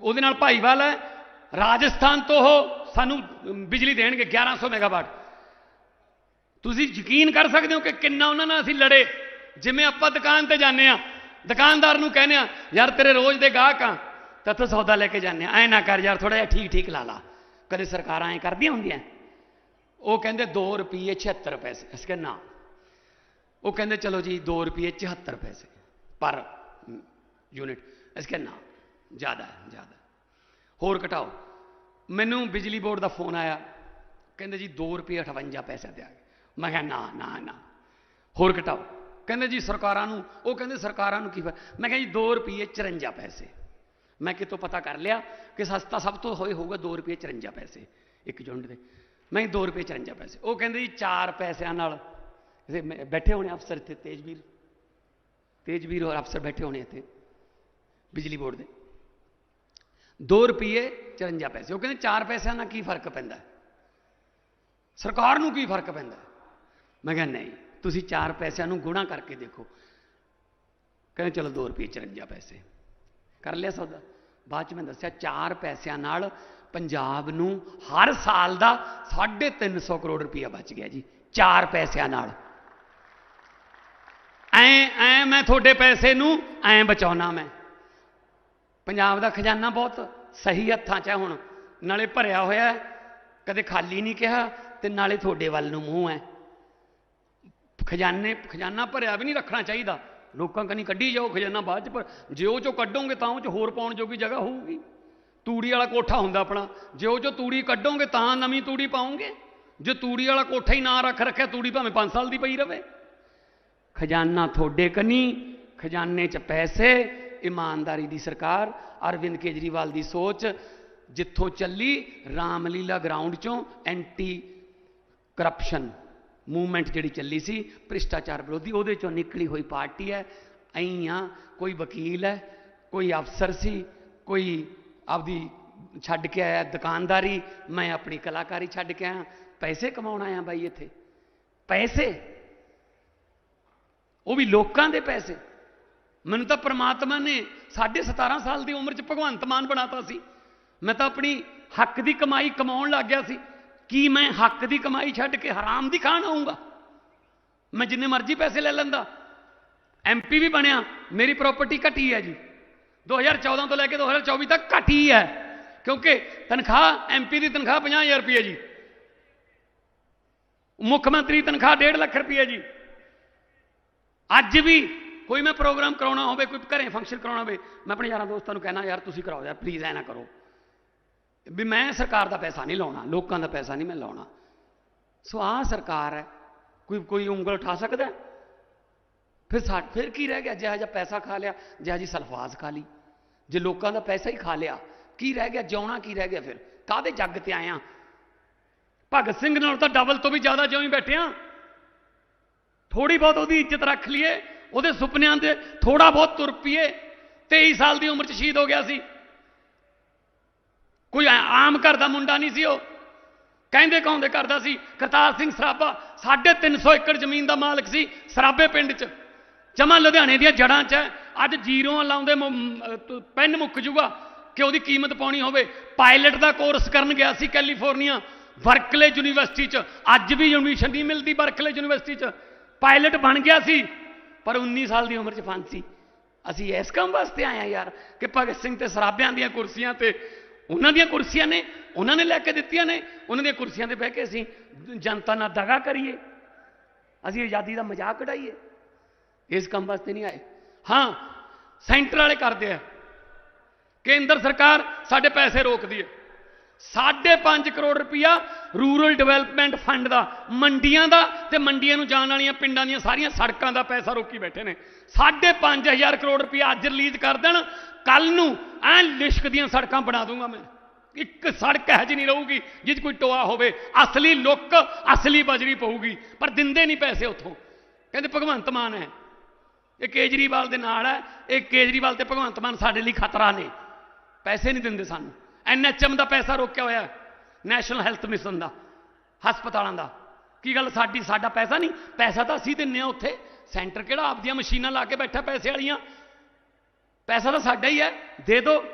ਉਹਦੇ ਨਾਲ ਭਾਈਵਾਲ ਹੈ। ਰਾਜਸਥਾਨ ਤੋਂ ਉਹ ਸਾਨੂੰ ਬਿਜਲੀ ਦੇਣਗੇ 1100 ਮੈਗਾਵਾਟ। ਤੁਸੀਂ ਯਕੀਨ ਕਰ ਸਕਦੇ ਹੋ ਕਿ ਕਿੰਨਾ ਉਹਨਾਂ ਨਾਲ ਅਸੀਂ ਲੜੇ? ਜਿਵੇਂ ਆਪਾਂ ਦੁਕਾਨ ਤੇ ਜਾਂਦੇ ਆ ਦੁਕਾਨਦਾਰ ਨੂੰ ਕਹਿੰਦੇ ਆ ਯਾਰ ਤੇਰੇ ਰੋਜ਼ ਦੇ ਗਾਹਕ ਆ, ਤਾਂ ਸੌਦਾ ਲੈ ਕੇ ਜਾਂਦੇ ਆ। ਐ ਨਾ ਕਰ ਯਾਰ ਥੋੜਾ ਜਿਹਾ ਠੀਕ ਠੀਕ ਲਾ ਲਾ। ਕਦੇ ਸਰਕਾਰਾਂ ਐ ਕਰਦੀਆਂ ਹੁੰਦੀਆਂ? ਉਹ ਕਹਿੰਦੇ 2 ਰੁਪਏ 76 ਪੈਸੇ। ਅਸੀਂ ਕਹਿੰਦੇ ਨਾ। ਉਹ ਕਹਿੰਦੇ, ਚਲੋ ਜੀ 2 ਰੁਪਏ 74 ਪੈਸੇ ਪਰ ਯੂਨਿਟ। ਅਸੀਂ ਕਹਿੰਦੇ ਨਾ, ਜ਼ਿਆਦਾ ਹੈ, ਜ਼ਿਆਦਾ ਹੋਰ ਘਟਾਓ। ਮੈਨੂੰ ਬਿਜਲੀ ਬੋਰਡ ਦਾ ਫੋਨ ਆਇਆ। ਕਹਿੰਦੇ ਜੀ 2 ਰੁਪਏ 58 ਪੈਸੇ ਦਿਆਂਗੇ ਮੈਂ ਕਿਹਾ, ਨਾ ਨਾ ਨਾ। ਹੋਰ ਘਟਾਓ। ਕਹਿੰਦੇ ਜੀ ਸਰਕਾਰਾਂ ਨੂੰ, ਉਹ ਕਹਿੰਦੇ ਸਰਕਾਰਾਂ ਨੂੰ ਕੀ ਫਾਇਦਾ ਮੈਂ ਕਿਹਾ ਜੀ 2 ਰੁਪਏ 54 ਪੈਸੇ। ਮੈਂ ਕਿਤੋਂ ਪਤਾ ਕਰ ਲਿਆ ਕਿ ਸਸਤਾ ਸਭ ਤੋਂ ਹੋਏ ਹੋਊਗਾ 2 ਰੁਪਏ 54 ਪੈਸੇ। ਇੱਕ ਯੂਨਿਟ ਦੇ। ਮੈਂ 2 ਰੁਪਏ 54 ਪੈਸੇ। ਉਹ ਕਹਿੰਦੇ ਜੀ 4 ਪੈਸਿਆਂ ਨਾਲ। ਮੈਂ- ਬੈਠੇ ਹੋਣੇ ਅਫਸਰ ਇੱਥੇ, ਤੇਜਵੀਰ। ਤੇਜਵੀਰ ਔਰ ਅਫਸਰ ਬੈਠੇ ਹੋਣੇ ਇੱਥੇ, ਬਿਜਲੀ ਬੋਰਡ ਦੇ। 2 ਰੁਪਏ 54 ਪੈਸੇ। ਉਹ ਕਹਿੰਦੇ 4 ਪੈਸਿਆਂ ਨਾਲ ਕੀ ਫ਼ਰਕ ਪੈਂਦਾ? ਸਰਕਾਰ ਨੂੰ ਕੀ ਫ਼ਰਕ ਪੈਂਦਾ? ਮੈਂ ਕਿਹਾ ਨਹੀਂ, ਤੁਸੀਂ 4 ਪੈਸਿਆਂ ਨੂੰ ਗੁਣਾ ਕਰਕੇ ਦੇਖੋ। ਕਹਿੰਦੇ ਚਲੋ 2 ਰੁਪਏ 54 ਪੈਸੇ। ਕਰ ਲਿਆ ਸੌਦਾ। ਬਾਅਦ ਚ ਮੈਂ ਦੱਸਿਆ 4 ਪੈਸਿਆਂ ਨਾਲ ਪੰਜਾਬ ਨੂੰ ਹਰ ਸਾਲ ਦਾ 350 ਕਰੋੜ ਰੁਪਇਆ ਬਚ ਗਿਆ ਜੀ 4 ਪੈਸਿਆਂ ਨਾਲ। ਐ ਐ ਮੈਂ ਤੁਹਾਡੇ ਪੈਸੇ ਨੂੰ ਐ ਬਚਾਉਣਾ ਮੈਂ। ਪੰਜਾਬ ਦਾ ਖਜ਼ਾਨਾ ਬਹੁਤ ਸਹੀ ਹੱਥਾਂ 'ਚ ਹੈ ਹੁਣ। ਨਾਲੇ ਭਰਿਆ ਹੋਇਆ ਕਦੇ ਖਾਲੀ ਨਹੀਂ ਕਿਹਾ ਤੇ ਨਾਲੇ ਤੁਹਾਡੇ ਵੱਲ ਨੂੰ ਮੂੰਹ ਹੈ। ਖਜ਼ਾਨੇ, ਖਜ਼ਾਨਾ ਭਰਿਆ ਵੀ ਨਹੀਂ ਰੱਖਣਾ ਚਾਹੀਦਾ। ਲੋਕਾਂ ਕਨੀ ਕੱਢੀ ਜਾਓ, ਖਜ਼ਾਨਾ ਬਾਅਦ ਚ ਪਰ ਜੇ ਉਹ ਚੋਂ ਕੱਢੋਗੇ ਤਾਂ ਉਹ ਚ ਹੋਰ ਪਾਉਣ ਜੋਗੀ ਜਗ੍ਹਾ ਹੋਊਗੀ। ਤੂੜੀ ਵਾਲਾ ਕੋਠਾ ਹੁੰਦਾ ਆਪਣਾ। ਜੇ ਉਹ ਚੋਂ ਤੂੜੀ ਕੱਢੋਗੇ ਤਾਂ ਨਵੀਂ ਤੂੜੀ ਪਾਉਂਗੇ ਜੇ ਤੂੜੀ ਵਾਲਾ ਕੋਠਾ ਹੀ ਨਾ ਰੱਖ ਰੱਖਿਆ, ਤੂੜੀ ਭਾਵੇਂ 5 ਸਾਲ ਦੀ ਪਈ ਰਵੇ। ਖਜ਼ਾਨਾ ਤੁਹਾਡੇ ਕਨੀ, ਖਜ਼ਾਨੇ 'ਚ ਪੈਸੇ ਇਮਾਨਦਾਰੀ ਦੀ ਸਰਕਾਰ, ਅਰਵਿੰਦ ਕੇਜਰੀਵਾਲ ਦੀ ਸੋਚ, ਜਿੱਥੋਂ ਚੱਲੀ ਰਾਮਲੀਲਾ ਗਰਾਊਂਡ 'ਚੋਂ ਐਂਟੀ ਕਰਪਸ਼ਨ ਮੂਵਮੈਂਟ ਜਿਹੜੀ ਚੱਲੀ ਸੀ, ਭ੍ਰਿਸ਼ਟਾਚਾਰ ਵਿਰੋਧੀ, ਉਹਦੇ 'ਚੋਂ ਨਿਕਲੀ ਹੋਈ ਪਾਰਟੀ ਹੈ। ਐਂ ਆ ਕੋਈ ਵਕੀਲ ਹੈ, ਕੋਈ ਅਫਸਰ ਸੀ, ਕੋਈ ਆਪਦੀ ਛੱਡ ਕੇ ਆਇਆ ਦੁਕਾਨਦਾਰੀ, ਮੈਂ ਆਪਣੀ ਕਲਾਕਾਰੀ ਛੱਡ ਕੇ ਆਇਆ। ਪੈਸੇ ਕਮਾਉਣ ਆਇਆ ਬਾਈ ਇੱਥੇ। ਪੈਸੇ। ਉਹ ਵੀ ਲੋਕਾਂ ਦੇ ਪੈਸੇ। ਮੈਨੂੰ ਤਾਂ ਪ੍ਰਮਾਤਮਾ ਨੇ ਸਾਢੇ 17 ਸਾਲ ਦੀ ਉਮਰ 'ਚ ਭਗਵੰਤ ਮਾਨ ਬਣਾਤਾ ਸੀ। ਮੈਂ ਤਾਂ ਆਪਣੀ ਹੱਕ ਦੀ ਕਮਾਈ ਕਮਾਉਣ ਲੱਗ ਗਿਆ ਸੀ। ਕੀ ਮੈਂ ਹੱਕ ਦੀ ਕਮਾਈ ਛੱਡ ਕੇ ਹਰਾਮ ਦੀ ਖਾਣ ਆਉਂਗਾ ਮੈਂ ਜਿੰਨੇ ਮਰਜ਼ੀ ਪੈਸੇ ਲੈ ਲੈਂਦਾ। ਐਮਪੀ ਵੀ ਬਣਿਆ। ਮੇਰੀ ਪ੍ਰਾਪਰਟੀ ਘਟੀ ਹੈ ਜੀ। 2014 ਤੋਂ ਲੈ ਕੇ 2024 ਤੱਕ ਘਟੀ ਹੈ। ਕਿਉਂਕਿ ਤਨਖਾਹ ਐਮਪੀ ਦੀ ਤਨਖਾਹ 50000 ਰੁਪਏ ਜੀ। ਮੁੱਖ ਮੰਤਰੀ ਤਨਖਾਹ 1.5 ਲੱਖ ਰੁਪਏ ਜੀ। ਅੱਜ ਵੀ ਕੋਈ ਮੈਂ ਪ੍ਰੋਗਰਾਮ ਕਰਾਉਣਾ ਹੋਵੇ, ਕੋਈ ਘਰੇ ਫੰਕਸ਼ਨ ਕਰਾਉਣਾ ਹੋਵੇ, ਮੈਂ ਆਪਣੇ ਯਾਰਾਂ ਦੋਸਤਾਂ ਨੂੰ ਕਹਿਣਾ ਯਾਰ ਤੁਸੀਂ ਕਰਾਓ, ਯਾਰ ਪਲੀਜ਼ ਐ ਨਾ ਕਰੋ। ਵੀ ਮੈਂ ਸਰਕਾਰ ਦਾ ਪੈਸਾ ਨਹੀਂ ਲਾਉਣਾ, ਲੋਕਾਂ ਦਾ ਪੈਸਾ ਨਹੀਂ ਮੈਂ ਲਾਉਣਾ। ਸੋ ਆਹ ਸਰਕਾਰ ਹੈ, ਕੋਈ ਕੋਈ ਉਂਗਲ ਉਠਾ ਸਕਦਾ? ਫਿਰ ਸਾ, ਫਿਰ ਕੀ ਰਹਿ ਗਿਆ? ਜਿਹੜਾ ਜਿਹਾ ਪੈਸਾ ਖਾ ਲਿਆ ਜਿਹੜਾ ਜੀ ਸਲਫਾਜ਼ ਖਾ ਲਈ। ਜੇ ਲੋਕਾਂ ਦਾ ਪੈਸਾ ਹੀ ਖਾ ਲਿਆ, ਕੀ ਰਹਿ ਗਿਆ, ਜਿਉਣਾ ਕੀ ਰਹਿ ਗਿਆ ਫਿਰ? ਕਾਹਦੇ ਜੱਗ ਤੇ ਆਇਆ ਭਗਤ ਸਿੰਘ ਨਾਲ ਤਾਂ ਡਬਲ ਤੋਂ ਵੀ ਜ਼ਿਆਦਾ ਜਿਉਂ ਹੀ ਬੈਠੇ ਥੋੜੀ ਬਹੁਤ ਉਹਦੀ ਇੱਜ਼ਤ ਰੱਖ ਲਈਏ। ਉਹਦੇ ਸੁਪਨਿਆਂ ਦੇ ਥੋੜਾ ਬਹੁਤ ਤੁਰ ਪੀਏ 23 ਸਾਲ ਦੀ ਉਮਰ 'ਚ ਸ਼ਹੀਦ ਹੋ ਗਿਆ ਸੀ। ਕੋਈ ਆਮ ਘਰ ਦਾ ਮੁੰਡਾ ਨਹੀਂ ਸੀ ਉਹ। ਕਹਿੰਦੇ ਕਹਾਉਂਦੇ ਕਰਦਾ ਸੀ, ਕਰਤਾਰ ਸਿੰਘ ਸਰਾਭਾ 350 ਏਕੜ ਜ਼ਮੀਨ ਦਾ ਮਾਲਕ ਸੀ ਸਰਾਭੇ ਪਿੰਡ 'ਚ। ਜਮਾ ਲੁਧਿਆਣੇ ਦੀਆਂ ਜੜਾਂ 'ਚ ਹੈ। ਅੱਜ ਜ਼ੀਰੋਆਂ ਲਾਉਂਦੇ ਮੁ- ਪੈਨ ਮੁੱਕ ਜੂਗਾ ਕਿ ਉਹਦੀ ਕੀਮਤ ਪਾਉਣੀ ਹੋਵੇ। ਪਾਇਲਟ ਦਾ ਕੋਰਸ ਕਰਨ ਗਿਆ ਸੀ ਕੈਲੀਫੋਰਨੀਆ ਬਰਕਲੇ ਯੂਨੀਵਰਸਿਟੀ 'ਚ। ਅੱਜ ਵੀ ਐਡਮਿਸ਼ਨ ਨਹੀਂ ਮਿਲਦੀ ਬਰਕਲੇ ਯੂਨੀਵਰਸਿਟੀ 'ਚ। ਪਾਇਲਟ ਬਣ ਗਿਆ ਸੀ। ਪਰ 19 ਸਾਲ ਦੀ ਉਮਰ 'ਚ ਫਾਂਸੀ। ਅਸੀਂ ਇਸ ਕੰਮ ਵਾਸਤੇ ਆਏ ਆ ਯਾਰ ਕਿ ਭਗਤ ਸਿੰਘ ਤੇ ਸਰਾਭਿਆਂ ਦੀਆਂ ਕੁਰਸੀਆਂ ਤੇ ਉਹਨਾਂ ਦੀਆਂ ਕੁਰਸੀਆਂ ਨੇ, ਉਹਨਾਂ ਨੇ ਲੈ ਕੇ ਦਿੱਤੀਆਂ ਨੇ, ਉਹਨਾਂ ਦੀਆਂ ਕੁਰਸੀਆਂ ਤੇ ਬਹਿ ਕੇ ਅਸੀਂ ਜਨਤਾ ਨਾਲ ਦਗਾ ਕਰੀਏ। ਅਸੀਂ ਆਜ਼ਾਦੀ ਦਾ ਮਜ਼ਾਕ ਉਡਾਈਏ। ਇਸ ਕੰਮ ਵਾਸਤੇ ਨਹੀਂ ਆਏ। ਹਾਂ, ਸੈਂਟਰ ਵਾਲੇ ਕਰਦੇ ਆ। ਕੇਂਦਰ ਸਰਕਾਰ ਸਾਡੇ ਪੈਸੇ ਰੋਕਦੀ ਹੈ। 5.5 ਕਰੋੜ ਰੁਪਇਆ ਰੂਰਲ ਡਿਵੈਲਪਮੈਂਟ ਫੰਡ ਦਾ, ਮੰਡੀਆਂ ਦਾ ਤੇ ਮੰਡੀਆਂ ਨੂੰ ਜਾਣ ਵਾਲੀਆਂ ਪਿੰਡਾਂ ਦੀਆਂ ਸਾਰੀਆਂ ਸੜਕਾਂ ਦਾ ਪੈਸਾ ਰੋਕੀ ਬੈਠੇ ਨੇ। 5.5000 ਕਰੋੜ ਰੁਪਇਆ ਅੱਜ ਰਿਲੀਜ਼ ਕਰ ਦੇਣ ਕੱਲ ਨੂੰ ਐ ਲਿਸ਼ਕ ਦੀਆਂ ਸੜਕਾਂ ਬਣਾ ਦੂੰਗਾ ਮੈਂ। ਇੱਕ ਸੜਕ ਇਹੋ ਜਿਹੀ ਨਹੀਂ ਰਹੂਗੀ ਜਿਹ 'ਚ ਕੋਈ ਟੋਆ ਹੋਵੇ, ਅਸਲੀ ਲੁੱਕ, ਅਸਲੀ ਬਜਰੀ ਪਊਗੀ, ਪਰ ਦਿੰਦੇ ਨਹੀਂ ਪੈਸੇ ਉੱਥੋਂ। ਕਹਿੰਦੇ ਭਗਵੰਤ ਮਾਨ ਹੈ। ਇਹ ਕੇਜਰੀਵਾਲ ਦੇ ਨਾਲ ਹੈ। ਇਹ ਕੇਜਰੀਵਾਲ ਤੇ ਭਗਵੰਤ ਮਾਨ ਸਾਡੇ ਲਈ ਖਤਰਾ ਨੇ। ਪੈਸੇ ਨਹੀਂ ਦਿੰਦੇ ਸਾਨੂੰ। ਐਨਐਚਐਮ ਦਾ ਪੈਸਾ ਰੋਕਿਆ ਹੋਇਆ ਨੈਸ਼ਨਲ ਹੈਲਥ ਮਿਸ਼ਨ ਦਾ, ਹਸਪਤਾਲਾਂ ਦਾ। ਕੀ ਗੱਲ ਸਾਡੀ, ਸਾਡਾ ਪੈਸਾ ਨਹੀਂ? ਪੈਸਾ ਤਾਂ ਅਸੀਂ ਦਿੰਨੇ ਆ ਉੱਥੇ। ਸੈਂਟਰ ਕਿਹੜਾ ਆਪਦੀਆਂ ਮਸ਼ੀਨਾਂ ਲਾ ਕੇ ਬੈਠਾ ਪੈਸੇ ਵਾਲੀਆਂ? ਪੈਸਾ ਤਾਂ ਸਾਡਾ ਹੀ ਹੈ, ਦੇ ਦਿਓ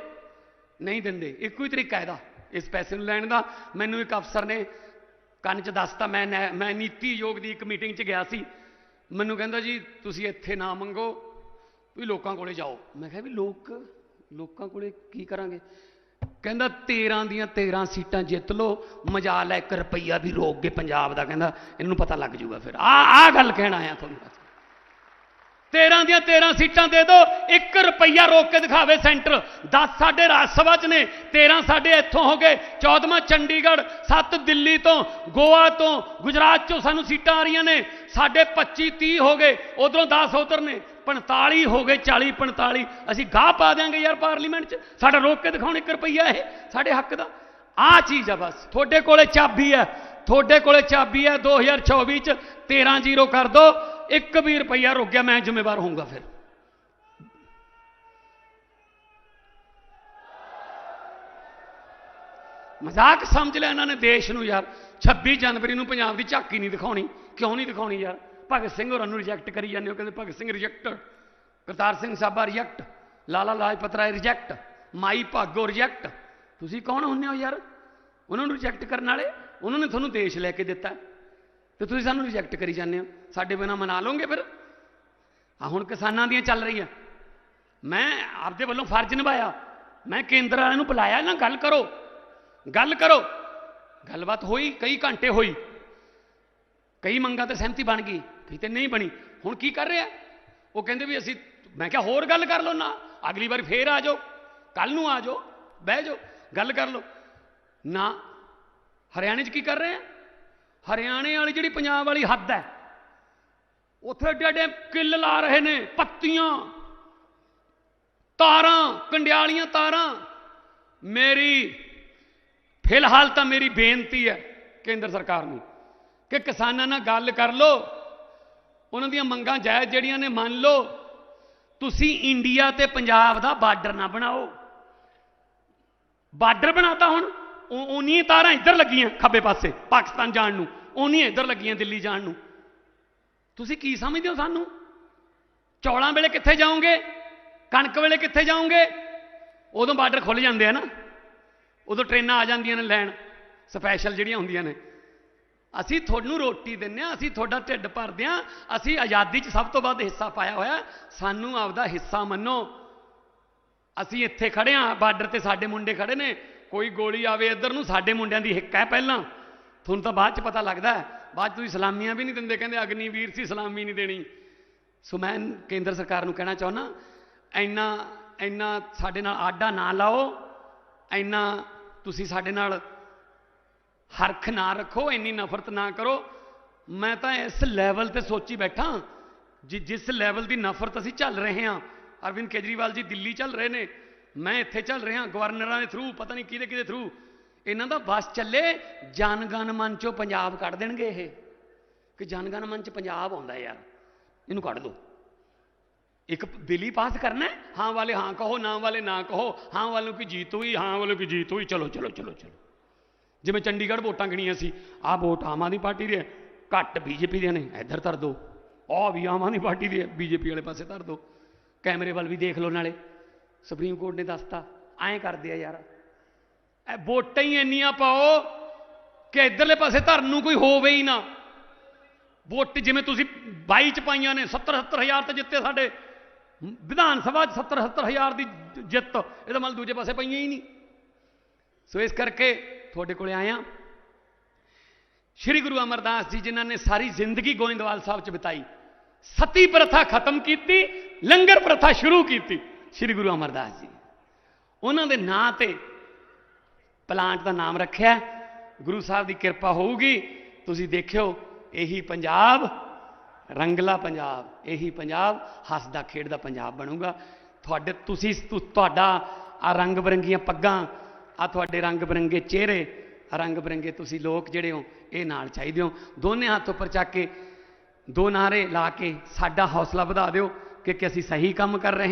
ਨਹੀਂ ਦਿੰਦੇ, ਇੱਕੋ ਹੀ ਤਰੀਕਾ ਇਹਦਾ। ਇਸ ਪੈਸੇ ਨੂੰ ਲੈਣ ਦਾ ਮੈਨੂੰ ਇੱਕ ਅਫਸਰ ਨੇ ਕੰਨ 'ਚ ਦੱਸਤਾ, ਮੈਂ ਨੈ- ਮੈਂ ਨੀਤੀ ਯੋਗ ਦੀ ਇੱਕ ਮੀਟਿੰਗ 'ਚ ਗਿਆ ਸੀ। ਮੈਨੂੰ ਕਹਿੰਦਾ ਜੀ, ਤੁਸੀਂ ਇੱਥੇ ਨਾ ਮੰਗੋ, ਵੀ ਲੋਕਾਂ ਕੋਲੇ ਜਾਓ। ਮੈਂ ਕਿਹਾ ਵੀ ਲੋਕ, ਲੋਕਾਂ ਕੋਲੇ ਕੀ ਕਰਾਂਗੇ? ਕਹਿੰਦਾ 13 ਦੀਆਂ 13 ਸੀਟਾਂ ਜਿੱਤ ਲਓ ਮਜ਼ਾ ਲੈ 1 ਰੁਪਈਆ ਵੀ ਰੋਕ ਕੇ ਪੰਜਾਬ ਦਾ, ਕਹਿੰਦਾ ਇਹਨੂੰ ਪਤਾ ਲੱਗ ਜੂਗਾ ਫਿਰ। ਆ ਆ ਗੱਲ ਕਹਿਣ ਆਇਆ ਤੁਹਾਨੂੰ ਬਸ। 13 ਦੀਆਂ 13 ਸੀਟਾਂ ਦੇ ਦਿਓ 1 ਰੁਪਈਆ ਰੋਕ ਕੇ ਦਿਖਾਵੇ ਸੈਂਟਰ। 10 ਸਾਡੇ ਰਾਜ ਸਭਾ 'ਚ ਨੇ 13 ਸਾਡੇ ਇੱਥੋਂ ਹੋ ਗਏ। 14ਵਾਂ ਚੰਡੀਗੜ੍ਹ 7 ਦਿੱਲੀ ਤੋਂ, ਗੋਆ ਤੋਂ, ਗੁਜਰਾਤ 'ਚੋਂ ਸਾਨੂੰ ਸੀਟਾਂ ਆ ਰਹੀਆਂ ਨੇ। ਸਾਡੇ 25 30 ਹੋ ਗਏ, ਉਧਰੋਂ 10 ਉਧਰ ਨੇ 45 ਹੋ ਗਏ 40 45 ਅਸੀਂ ਗਾਹ ਪਾ ਦਿਆਂਗੇ ਯਾਰ ਪਾਰਲੀਮੈਂਟ 'ਚ। ਸਾਡਾ ਰੋਕ ਕੇ ਦਿਖਾਉਣ 1 ਰੁਪਈਆ ਇਹ, ਸਾਡੇ ਹੱਕ ਦਾ। ਆ ਚੀਜ਼ ਆ ਬਸ। ਤੁਹਾਡੇ ਕੋਲੇ ਚਾਬੀ ਹੈ। ਤੁਹਾਡੇ ਕੋਲੇ ਚਾਬੀ ਹੈ 2024 'ਚ। 13 ਜ਼ੀਰੋ ਕਰ ਦੋ। ਇੱਕ ਵੀ ਰੁਪਈਆ ਰੁਕ ਗਿਆ, ਮੈਂ ਜ਼ਿੰਮੇਵਾਰ ਹੋਊਂਗਾ ਫਿਰ। ਮਜ਼ਾਕ ਸਮਝ ਲਿਆ ਇਹਨਾਂ ਨੇ ਦੇਸ਼ ਨੂੰ ਯਾਰ। 26 ਜਨਵਰੀ ਨੂੰ ਪੰਜਾਬ ਦੀ ਝਾਕੀ ਨਹੀਂ ਦਿਖਾਉਣੀ। ਕਿਉਂ ਨਹੀਂ ਦਿਖਾਉਣੀ ਯਾਰ? ਭਗਤ ਸਿੰਘ ਹੋਰਾਂ ਨੂੰ ਰਿਜੈਕਟ ਕਰੀ ਜਾਂਦੇ ਹੋ, ਕਹਿੰਦੇ Bhagat Singh reject Kartar Singh Sarabha reject Lala Lajpat Rai reject Mai Bhago reject ਤੁਸੀਂ ਕੌਣ ਹੁੰਦੇ ਹੋ ਯਾਰ? ਉਹਨਾਂ ਨੂੰ ਰਿਜੈਕਟ ਕਰਨ ਵਾਲੇ? ਉਹਨਾਂ ਨੇ ਤੁਹਾਨੂੰ ਦੇਸ਼ ਲੈ ਕੇ ਦਿੱਤਾ। ਤੇ ਤੁਸੀਂ ਸਾਨੂੰ ਰਿਜੈਕਟ ਕਰੀ ਜਾਂਦੇ ਹੋ। ਸਾਡੇ ਬਿਨਾ ਮਨਾ ਲਓਗੇ ਫਿਰ? ਆ ਹੁਣ ਕਿਸਾਨਾਂ ਦੀਆਂ ਚੱਲ ਰਹੀਆਂ। ਮੈਂ ਆਪਦੇ ਵੱਲੋਂ ਫਰਜ਼ ਨਿਭਾਇਆ। ਮੈਂ ਕੇਂਦਰ ਵਾਲਿਆਂ ਨੂੰ ਬੁਲਾਇਆ, ਨਾ ਗੱਲ ਕਰੋ। ਗੱਲ ਕਰੋ। ਗੱਲਬਾਤ ਹੋਈ, ਕਈ ਘੰਟੇ ਹੋਈ। ਕਈ ਮੰਗਾਂ ਤੇ ਸਹਿਮਤੀ ਬਣ ਗਈ, ਕਈ ਤੇ ਨਹੀਂ ਬਣੀ। ਹੁਣ ਕੀ ਕਰ ਰਿਹਾ? ਉਹ ਕਹਿੰਦੇ ਵੀ ਅਸੀਂ, ਮੈਂ ਕਿਹਾ ਹੋਰ ਗੱਲ ਕਰ ਲਓ ਨਾ, ਅਗਲੀ ਵਾਰ ਫੇਰ ਆ ਜਾਓ, ਕੱਲ ਨੂੰ ਆ ਜਾਓ, ਬਹਿ ਜਾਓ, ਗੱਲ ਕਰ ਲਓ। ਨਾ, ਹਰਿਆਣੇ 'ਚ ਕੀ ਕਰ ਰਹੇ ਆ? ਹਰਿਆਣੇ ਵਾਲੀ ਜਿਹੜੀ ਪੰਜਾਬ ਵਾਲੀ ਹੱਦ ਹੈ, ਉੱਥੇ ਏਡੇ ਏਡੇ ਕਿੱਲ ਲਾ ਰਹੇ ਨੇ, ਪੱਤੀਆਂ, ਤਾਰਾਂ, ਕੰਡਿਆਲੀਆਂ ਤਾਰਾਂ। ਮੇਰੀ, ਫਿਲਹਾਲ ਤਾਂ ਮੇਰੀ ਬੇਨਤੀ ਹੈ ਕੇਂਦਰ ਸਰਕਾਰ ਨੂੰ ਕਿ ਕਿਸਾਨਾਂ ਨਾਲ ਗੱਲ ਕਰ ਲਓ। ਉਹਨਾਂ ਦੀਆਂ ਮੰਗਾਂ ਜਾਇਜ਼ ਜਿਹੜੀਆਂ ਨੇ ਮੰਨ ਲਓ। ਤੁਸੀਂ ਇੰਡੀਆ ਤੇ ਪੰਜਾਬ ਦਾ ਬਾਰਡਰ ਨਾ ਬਣਾਓ। ਬਾਰਡਰ ਬਣਾਤਾ ਹੁਣ। ਉਨੀਆਂ ਤਾਰਾਂ ਇੱਧਰ ਲੱਗੀਆਂ ਖੱਬੇ ਪਾਸੇ, ਪਾਕਿਸਤਾਨ ਜਾਣ ਨੂੰ। ਉਨੀਆਂ ਇੱਧਰ ਲੱਗੀਆਂ ਦਿੱਲੀ ਜਾਣ ਨੂੰ। ਤੁਸੀਂ ਕੀ ਸਮਝਦੇ ਹੋ ਸਾਨੂੰ? ਚੌਲਾਂ ਵੇਲੇ ਕਿੱਥੇ ਜਾਓਗੇ? ਕਣਕ ਵੇਲੇ ਕਿੱਥੇ ਜਾਓਗੇ? ਉਦੋਂ ਬਾਰਡਰ ਖੁੱਲ ਜਾਂਦੇ ਆ ਨਾ। ਉਦੋਂ ਟ੍ਰੇਨਾਂ ਆ ਜਾਂਦੀਆਂ ਨੇ ਲੈਣ। ਸਪੈਸ਼ਲ ਜਿਹੜੀਆਂ ਹੁੰਦੀਆਂ ਨੇ। ਅਸੀਂ ਤੁਹਾਨੂੰ ਰੋਟੀ ਦਿੰਨੇ ਆ ਅਸੀਂ ਤੁਹਾਡਾ ਢਿੱਡ ਭਰਦੇ ਆ ਅਸੀਂ ਆਜ਼ਾਦੀ 'ਚ ਸਭ ਤੋਂ ਵੱਧ ਹਿੱਸਾ ਪਾਇਆ ਹੋਇਆ। ਸਾਨੂੰ ਆਪਦਾ ਹਿੱਸਾ ਮੰਨੋ। ਅਸੀਂ ਇੱਥੇ ਖੜੇ ਆ ਬਾਰਡਰ ਤੇ ਸਾਡੇ ਮੁੰਡੇ ਖੜੇ ਨੇ। ਕੋਈ ਗੋਲੀ ਆਵੇ ਇੱਧਰ ਨੂੰ, ਸਾਡੇ ਮੁੰਡਿਆਂ ਦੀ ਹਿੱਕ ਹੈ ਪਹਿਲਾਂ। ਤੁਹਾਨੂੰ ਤਾਂ ਬਾਅਦ 'ਚ ਪਤਾ ਲੱਗਦਾ ਬਾਅਦ 'ਚ ਤੁਸੀਂ ਸਲਾਮੀਆਂ ਵੀ ਨਹੀਂ ਦਿੰਦੇ, ਕਹਿੰਦੇ ਅਗਨੀਵੀਰ ਸੀ, ਸਲਾਮੀ ਨਹੀਂ ਦੇਣੀ। ਸੋ ਮੈਂ ਕੇਂਦਰ ਸਰਕਾਰ ਨੂੰ ਕਹਿਣਾ ਚਾਹੁੰਦਾ, ਇੰਨਾ ਇੰਨਾ ਸਾਡੇ ਨਾਲ ਆਡਾ ਨਾ ਲਾਓ। ਇੰਨਾ ਤੁਸੀਂ ਸਾਡੇ ਨਾਲ ਹਰਖ ਨਾ ਰੱਖੋ, ਇੰਨੀ ਨਫ਼ਰਤ ਨਾ ਕਰੋ। ਮੈਂ ਤਾਂ ਇਸ ਲੈਵਲ ਤੇ ਸੋਚੀ ਬੈਠਾ ਜਿ, ਜਿਸ ਲੈਵਲ ਦੀ ਨਫ਼ਰਤ ਅਸੀਂ ਚੱਲ ਰਹੇ ਹਾਂ। ਅਰਵਿੰਦ ਕੇਜਰੀਵਾਲ ਜੀ ਦਿੱਲੀ ਚੱਲ ਰਹੇ ਨੇ, ਮੈਂ ਇੱਥੇ ਚੱਲ ਰਿਹਾ ਗਵਰਨਰਾਂ ਦੇ ਥਰੂ ਪਤਾ ਨਹੀਂ ਕਿਹਦੇ ਕਿਹਦੇ ਥਰੂ ਇਹਨਾਂ ਦਾ ਬਸ ਚੱਲੇ, ਜਨਗਣ ਮਨ ਚੋਂ ਪੰਜਾਬ ਕੱਢ ਦੇਣਗੇ ਇਹ। ਕਿ ਜਨਗਣ ਮਨ ਚ ਪੰਜਾਬ ਆਉਂਦਾ ਯਾਰ, ਇਹਨੂੰ ਕੱਢ ਦਿਓ ਇੱਕ ਬਿੱਲ ਪਾਸ ਕਰਨਾ ਹੈ, ਹਾਂ ਵਾਲੇ ਹਾਂ ਕਹੋ, ਨਾ ਵਾਲੇ ਨਾ ਕਹੋ, ਹਾਂ ਵਾਲੋਂ ਕੀ ਜੀਤ ਹੋਈ, ਹਾਂ ਵਾਲੋਂ ਕੀ ਜੀਤ ਹੋਈ, ਚਲੋ ਚਲੋ ਚਲੋ ਚਲੋ। ਜਿਵੇਂ ਚੰਡੀਗੜ੍ਹ ਵੋਟਾਂ ਗਿਣੀਆਂ ਸੀ ਆਹ ਵੋਟ ਆਮ ਆਦਮੀ ਪਾਰਟੀ ਦੇ ਹੈ, ਘੱਟ ਬੀਜੇਪੀ ਦੇ ਨੇ ਇੱਧਰ ਧਰ ਦਿਓ ਆਹ ਵੀ ਆਮ ਆਦਮੀ ਪਾਰਟੀ ਦੇ ਬੀਜੇਪੀ ਵਾਲੇ ਪਾਸੇ ਧਰ ਦਿਓ ਕੈਮਰੇ ਵੱਲ ਵੀ ਦੇਖ ਲਓ ਨਾਲੇ ਸੁਪਰੀਮ ਕੋਰਟ ਨੇ ਦੱਸਤਾ ਐਂ ਕਰਦੇ ਆ ਯਾਰ। ਇਹ ਵੋਟਾਂ ਹੀ ਇੰਨੀਆਂ ਪਾਓ ਕਿ ਇਧਰਲੇ ਪਾਸੇ ਧਰਨ ਨੂੰ ਕੋਈ ਹੋਵੇ ਹੀ ਨਾ। ਵੋਟ ਜਿਵੇਂ ਤੁਸੀਂ 22 ਚ ਪਾਈਆਂ ਨੇ 70 70 ਹਜ਼ਾਰ ਤੇ ਜਿੱਤੇ ਸਾਡੇ ਵਿਧਾਨ ਸਭਾ 'ਚ 70 70 ਹਜ਼ਾਰ ਦੀ ਜਿੱਤ ਇਹਦਾ ਮਤਲਬ ਦੂਜੇ ਪਾਸੇ ਪਈਆਂ ਹੀ ਨਹੀਂ। ਸੋ ਇਸ ਕਰਕੇ ਤੁਹਾਡੇ ਕੋਲੇ ਆਇਆ। ਸ਼੍ਰੀ ਗੁਰੂ ਅਮਰਦਾਸ ਜੀ ਜਿਨ੍ਹਾਂ ਨੇ ਸਾਰੀ ਜ਼ਿੰਦਗੀ ਗੋਇੰਦਵਾਲ ਸਾਹਿਬ 'ਚ ਬਿਤਾਈ, ਸਤੀ ਪ੍ਰਥਾ ਖਤਮ ਕੀਤੀ, ਲੰਗਰ ਪ੍ਰਥਾ ਸ਼ੁਰੂ ਕੀਤੀ। ਸ਼੍ਰੀ ਗੁਰੂ ਅਮਰਦਾਸ ਜੀ ਉਹਨਾਂ ਦੇ ਨਾਂ ਤੇ ਪਲਾਂਟ ਦਾ ਨਾਮ ਰੱਖਿਆ। ਗੁਰੂ ਸਾਹਿਬ ਦੀ ਕਿਰਪਾ ਹੋਊਗੀ। ਤੁਸੀਂ ਦੇਖਿਓ, ਇਹੀ ਪੰਜਾਬ, ਰੰਗਲਾ ਪੰਜਾਬ, ਇਹੀ ਪੰਜਾਬ, ਹੱਸਦਾ ਖੇਡਦਾ ਪੰਜਾਬ ਬਣੂਗਾ। ਤੁਹਾਡੇ ਤੁਸੀਂ ਤੁਹਾਡਾ ਆ ਰੰਗ ਬਰੰਗੀਆਂ ਪੱਗਾਂ ਆ ਤੁਹਾਡੇ ਰੰਗ ਬਰੰਗੇ ਚਿਹਰੇ, ਰੰਗ ਬਰੰਗੇ ਤੁਸੀਂ ਲੋਕ ਜਿਹੜੇ ਹੋ, ਇਹ ਨਾਲ ਚਾਹੀਦੇ ਹੋ। ਦੋਨੇ ਹੱਥ ਉੱਪਰ ਚੱਕ ਕੇ, ਦੋ ਨਾਰੇ ਲਾ ਕੇ ਸਾਡਾ ਹੌਸਲਾ ਵਧਾ ਦਿਓ ਕਿ ਕਿ ਅਸੀਂ ਸਹੀ ਕੰਮ ਕਰ ਰਹੇ ਹਾਂ